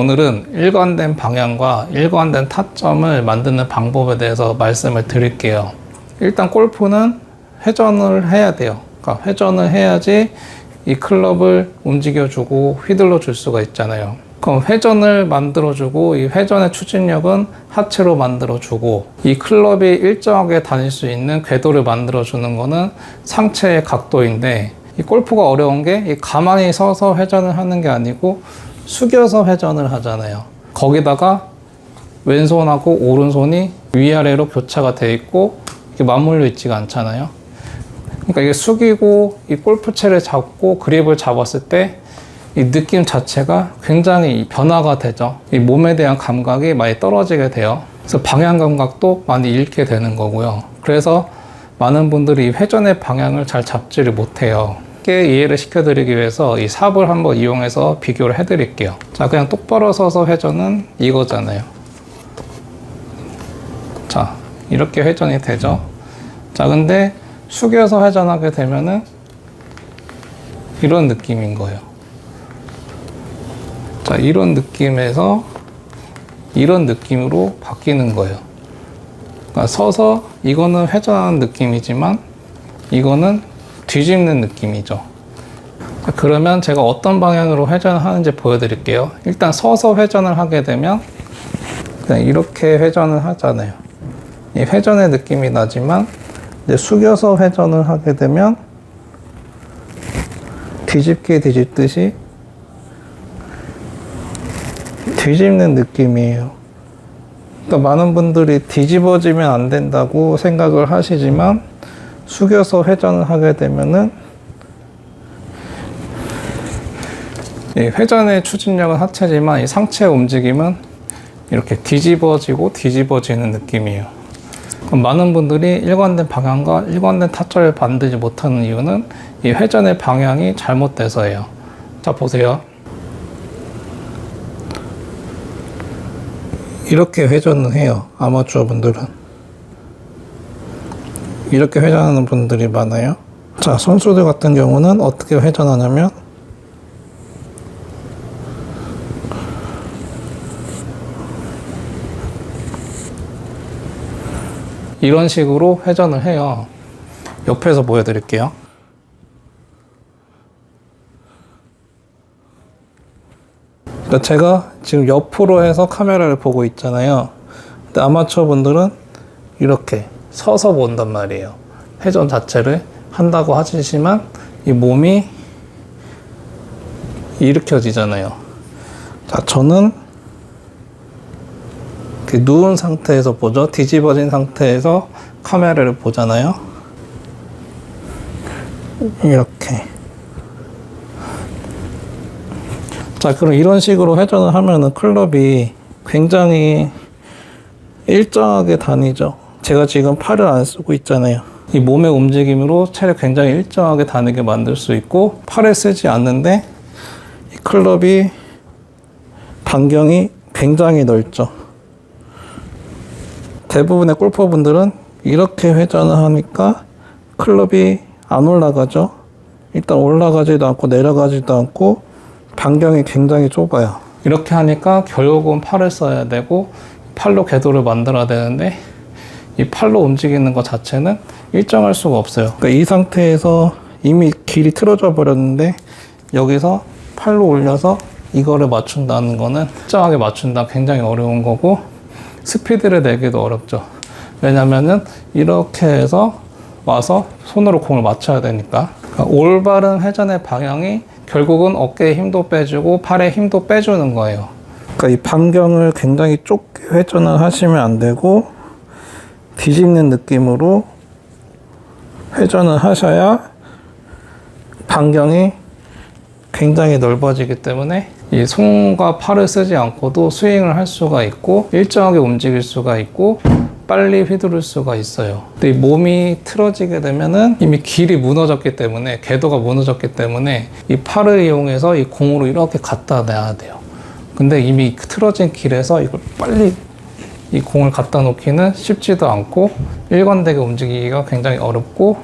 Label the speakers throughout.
Speaker 1: 오늘은 일관된 방향과 일관된 타점을 만드는 방법에 대해서 말씀을 드릴게요. 일단 골프는 회전을 해야 돼요. 그러니까 회전을 해야지 이 클럽을 움직여주고 휘둘러 줄 수가 있잖아요. 그럼 회전을 만들어주고 이 회전의 추진력은 하체로 만들어주고 이 클럽이 일정하게 다닐 수 있는 궤도를 만들어주는 거는 상체의 각도인데 이 골프가 어려운 게 이 가만히 서서 회전을 하는 게 아니고 숙여서 회전을 하잖아요. 거기다가 왼손하고 오른손이 위아래로 교차가 돼 있고 이게 맞물려 있지가 않잖아요. 그러니까 이게 숙이고 이 골프채를 잡고 그립을 잡았을 때 이 느낌 자체가 굉장히 변화가 되죠. 이 몸에 대한 감각이 많이 떨어지게 돼요. 그래서 방향 감각도 많이 잃게 되는 거고요. 그래서 많은 분들이 이 회전의 방향을 잘 잡지를 못해요. 쉽게 이해를 시켜드리기 위해서 이 삽을 한번 이용해서 비교를 해드릴게요. 자, 그냥 똑바로 서서 회전은 이거잖아요. 자, 이렇게 회전이 되죠. 자, 근데 숙여서 회전하게 되면은 이런 느낌인 거예요. 자, 이런 느낌에서 이런 느낌으로 바뀌는 거예요. 그러니까 서서 이거는 회전하는 느낌이지만 이거는 뒤집는 느낌이죠. 자, 그러면 제가 어떤 방향으로 회전을 하는지 보여드릴게요. 일단 서서 회전을 하게 되면 그냥 이렇게 회전을 하잖아요. 이 회전의 느낌이 나지만 이제 숙여서 회전을 하게 되면 뒤집게 뒤집듯이 뒤집는 느낌이에요. 그러니까 많은 분들이 뒤집어지면 안 된다고 생각을 하시지만 숙여서 회전을 하게 되면은 이 회전의 추진력은 하체지만 이 상체 움직임은 이렇게 뒤집어지고 뒤집어지는 느낌이에요. 많은 분들이 일관된 방향과 일관된 타점을 만들지 못하는 이유는 이 회전의 방향이 잘못돼서예요. 자 보세요. 이렇게 회전을 해요. 아마추어 분들은. 이렇게 회전하는 분들이 많아요. 자, 선수들 같은 경우는 어떻게 회전하냐면, 이런 식으로 회전을 해요. 옆에서 보여드릴게요. 그러니까 제가 지금 옆으로 해서 카메라를 보고 있잖아요. 근데 아마추어 분들은 이렇게 서서 본단 말이에요. 회전 자체를 한다고 하시지만 이 몸이 일으켜지잖아요. 자, 저는 이렇게 누운 상태에서 보죠. 뒤집어진 상태에서 카메라를 보잖아요. 이렇게. 자, 그럼 이런 식으로 회전을 하면은 클럽이 굉장히 일정하게 다니죠. 제가 지금 팔을 안 쓰고 있잖아요. 이 몸의 움직임으로 채를 굉장히 일정하게 다니게 만들 수 있고, 팔을 쓰지 않는데, 이 클럽이 반경이 굉장히 넓죠. 대부분의 골퍼분들은 이렇게 회전을 하니까 클럽이 안 올라가죠. 일단 올라가지도 않고 내려가지도 않고 반경이 굉장히 좁아요. 이렇게 하니까 결국은 팔을 써야 되고 팔로 궤도를 만들어야 되는데 이 팔로 움직이는 것 자체는 일정할 수가 없어요. 그러니까 이 상태에서 이미 길이 틀어져 버렸는데 여기서 팔로 올려서 이거를 맞춘다는 거는 일정하게 맞춘다 굉장히 어려운 거고 스피드를 내기도 어렵죠. 왜냐면은 이렇게 해서 와서 손으로 공을 맞춰야 되니까 그러니까 올바른 회전의 방향이 결국은 어깨에 힘도 빼주고 팔에 힘도 빼주는 거예요. 그러니까 이 반경을 굉장히 좁게 회전을 하시면 안 되고 뒤집는 느낌으로 회전을 하셔야 반경이 굉장히 넓어지기 때문에 이 손과 팔을 쓰지 않고도 스윙을 할 수가 있고 일정하게 움직일 수가 있고 빨리 휘두를 수가 있어요. 근데 이 몸이 틀어지게 되면은 이미 길이 무너졌기 때문에 궤도가 무너졌기 때문에 이 팔을 이용해서 이 공으로 이렇게 갖다 놔야 돼요. 근데 이미 틀어진 길에서 이걸 빨리 이 공을 갖다 놓기는 쉽지도 않고 일관되게 움직이기가 굉장히 어렵고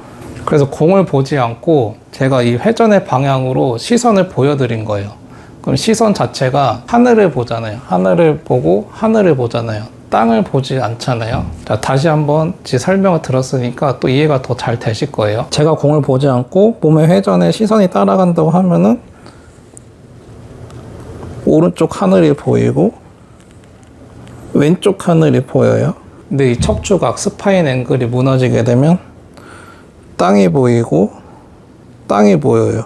Speaker 1: 그래서 공을 보지 않고 제가 이 회전의 방향으로 시선을 보여드린 거예요. 그럼 시선 자체가 하늘을 보잖아요. 하늘을 보고 하늘을 보잖아요. 땅을 보지 않잖아요. 자, 다시 한번 제 설명을 들었으니까 또 이해가 더 잘 되실 거예요. 제가 공을 보지 않고 몸의 회전에 시선이 따라간다고 하면은 오른쪽 하늘이 보이고 왼쪽 하늘이 보여요. 근데 이 척추각 스파인 앵글이 무너지게 되면 땅이 보이고 땅이 보여요.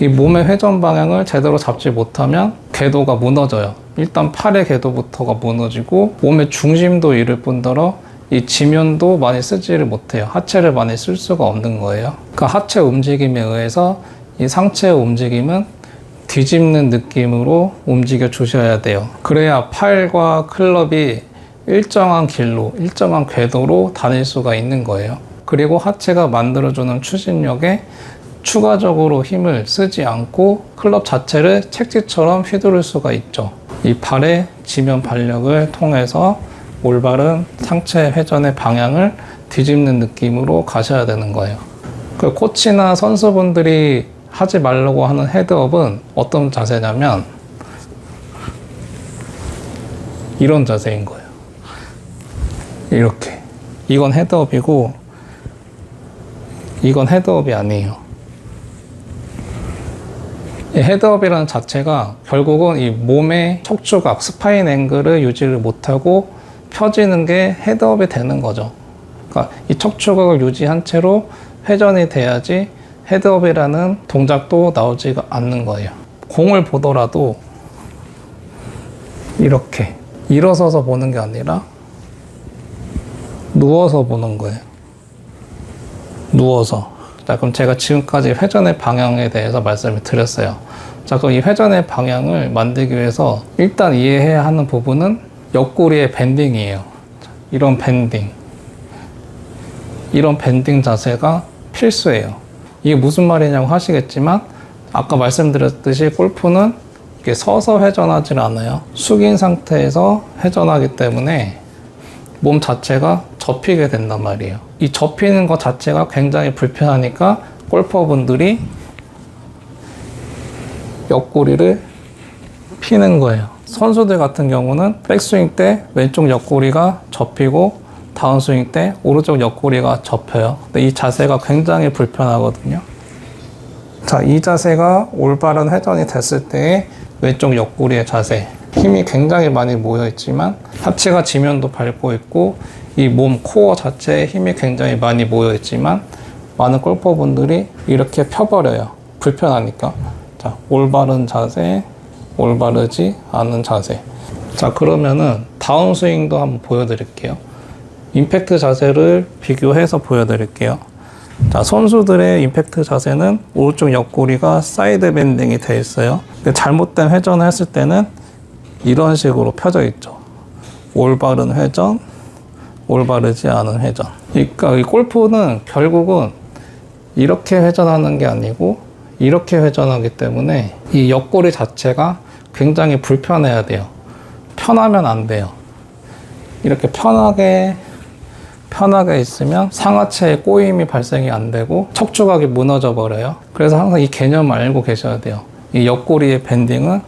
Speaker 1: 이 몸의 회전 방향을 제대로 잡지 못하면 궤도가 무너져요. 일단 팔의 궤도부터가 무너지고 몸의 중심도 잃을 뿐더러 이 지면도 많이 쓰지를 못해요. 하체를 많이 쓸 수가 없는 거예요. 그 하체 움직임에 의해서 이 상체의 움직임은 뒤집는 느낌으로 움직여 주셔야 돼요. 그래야 팔과 클럽이 일정한 길로, 일정한 궤도로 다닐 수가 있는 거예요. 그리고 하체가 만들어주는 추진력에 추가적으로 힘을 쓰지 않고 클럽 자체를 책지처럼 휘두를 수가 있죠. 이 발의 지면 발력을 통해서 올바른 상체 회전의 방향을 뒤집는 느낌으로 가셔야 되는 거예요. 그 코치나 선수분들이 하지 말라고 하는 헤드업은 어떤 자세냐면 이런 자세인 거예요. 이렇게. 이건 헤드업이고 이건 헤드업이 아니에요. 이 헤드업이라는 자체가 결국은 이 몸의 척추각, 스파인 앵글을 유지를 못하고 펴지는 게 헤드업이 되는 거죠. 그러니까 이 척추각을 유지한 채로 회전이 돼야지 헤드업이라는 동작도 나오지가 않는 거예요. 공을 보더라도 이렇게 일어서서 보는 게 아니라 누워서 보는 거예요. 누워서. 자, 그럼 제가 지금까지 회전의 방향에 대해서 말씀을 드렸어요. 자, 그럼 이 회전의 방향을 만들기 위해서 일단 이해해야 하는 부분은 옆구리의 밴딩이에요. 자, 이런 밴딩. 이런 밴딩 자세가 필수예요. 이게 무슨 말이냐고 하시겠지만, 아까 말씀드렸듯이 골프는 이렇게 서서 회전하지 않아요. 숙인 상태에서 회전하기 때문에 몸 자체가 접히게 된단 말이에요. 이 접히는 것 자체가 굉장히 불편하니까 골퍼분들이 옆구리를 피는 거예요. 선수들 같은 경우는 백스윙 때 왼쪽 옆구리가 접히고 다운스윙 때 오른쪽 옆구리가 접혀요. 근데 이 자세가 굉장히 불편하거든요. 자, 이 자세가 올바른 회전이 됐을 때의 왼쪽 옆구리의 자세. 힘이 굉장히 많이 모여 있지만 하체가 지면도 밟고 있고 이 몸 코어 자체에 힘이 굉장히 많이 모여 있지만 많은 골퍼분들이 이렇게 펴버려요. 불편하니까. 자, 올바른 자세, 올바르지 않은 자세. 자, 그러면은 다운스윙도 한번 보여드릴게요. 임팩트 자세를 비교해서 보여드릴게요. 자, 선수들의 임팩트 자세는 오른쪽 옆구리가 사이드 밴딩이 되어 있어요. 잘못된 회전을 했을 때는 이런 식으로 펴져 있죠. 올바른 회전, 올바르지 않은 회전. 그러니까 이 골프는 결국은 이렇게 회전하는 게 아니고 이렇게 회전하기 때문에 이 옆구리 자체가 굉장히 불편해야 돼요. 편하면 안 돼요. 이렇게 편하게 편하게 있으면 상하체에 꼬임이 발생이 안 되고 척추각이 무너져 버려요. 그래서 항상 이 개념을 알고 계셔야 돼요. 이 옆구리의 밴딩은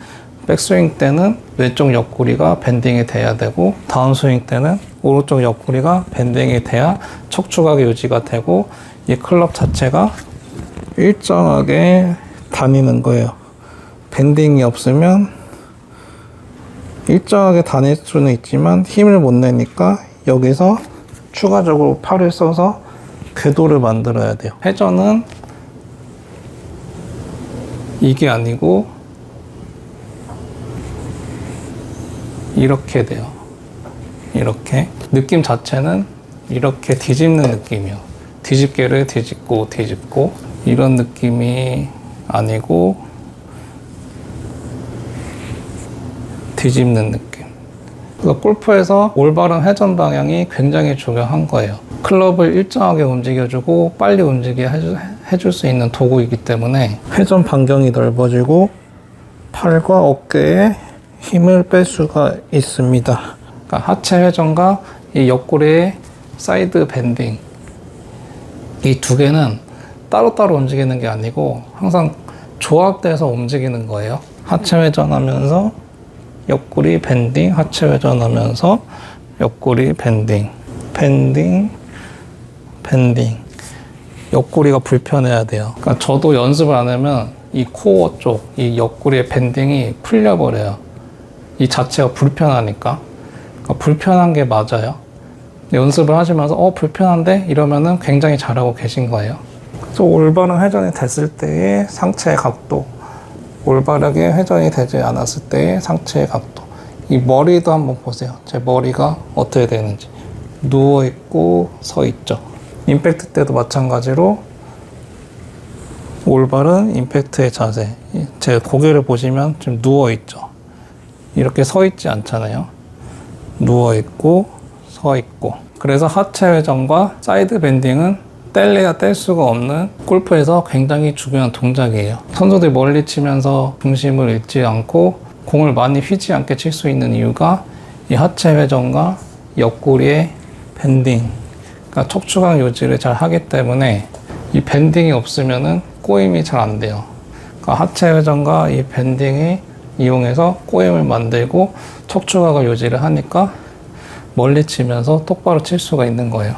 Speaker 1: 백스윙 때는 왼쪽 옆구리가 밴딩이 돼야 되고 다운스윙 때는 오른쪽 옆구리가 밴딩이 돼야 척추각이 유지가 되고 이 클럽 자체가 일정하게 다니는 거예요. 밴딩이 없으면 일정하게 다닐 수는 있지만 힘을 못 내니까 여기서 추가적으로 팔을 써서 궤도를 만들어야 돼요. 회전은 이게 아니고 이렇게 돼요. 이렇게 느낌 자체는 이렇게 뒤집는 느낌이요. 뒤집개를 뒤집고 뒤집고 이런 느낌이 아니고 뒤집는 느낌. 그러니까 골프에서 올바른 회전 방향이 굉장히 중요한 거예요. 클럽을 일정하게 움직여주고 빨리 움직이게 해줄 수 있는 도구이기 때문에 회전 반경이 넓어지고 팔과 어깨에 힘을 뺄 수가 있습니다. 그러니까 하체 회전과 이 옆구리의 사이드 밴딩 이 두 개는 따로따로 움직이는 게 아니고 항상 조합돼서 움직이는 거예요. 하체 회전하면서 옆구리 밴딩, 하체 회전하면서 옆구리 밴딩, 밴딩, 밴딩. 옆구리가 불편해야 돼요. 그러니까 저도 연습을 안 하면 이 코어 쪽, 이 옆구리의 밴딩이 풀려버려요. 이 자체가 불편하니까. 그러니까 불편한 게 맞아요. 연습을 하시면서 어 불편한데 이러면은 굉장히 잘하고 계신 거예요. 그래서 올바른 회전이 됐을 때의 상체의 각도, 올바르게 회전이 되지 않았을 때의 상체의 각도. 이 머리도 한번 보세요. 제 머리가 어떻게 되는지. 누워 있고 서 있죠. 임팩트 때도 마찬가지로 올바른 임팩트의 자세. 제 고개를 보시면 지금 누워 있죠. 이렇게 서 있지 않잖아요. 누워 있고 서 있고. 그래서 하체 회전과 사이드 밴딩은 뗄래야 뗄 수가 없는 골프에서 굉장히 중요한 동작이에요. 선수들이 멀리 치면서 중심을 잃지 않고 공을 많이 휘지 않게 칠 수 있는 이유가 이 하체 회전과 옆구리의 밴딩, 그러니까 척추강 요지를 잘 하기 때문에 이 밴딩이 없으면은 꼬임이 잘 안 돼요. 그러니까 하체 회전과 이 밴딩이 이용해서 꼬임을 만들고 척추각을 요지를 하니까 멀리 치면서 똑바로 칠 수가 있는 거예요.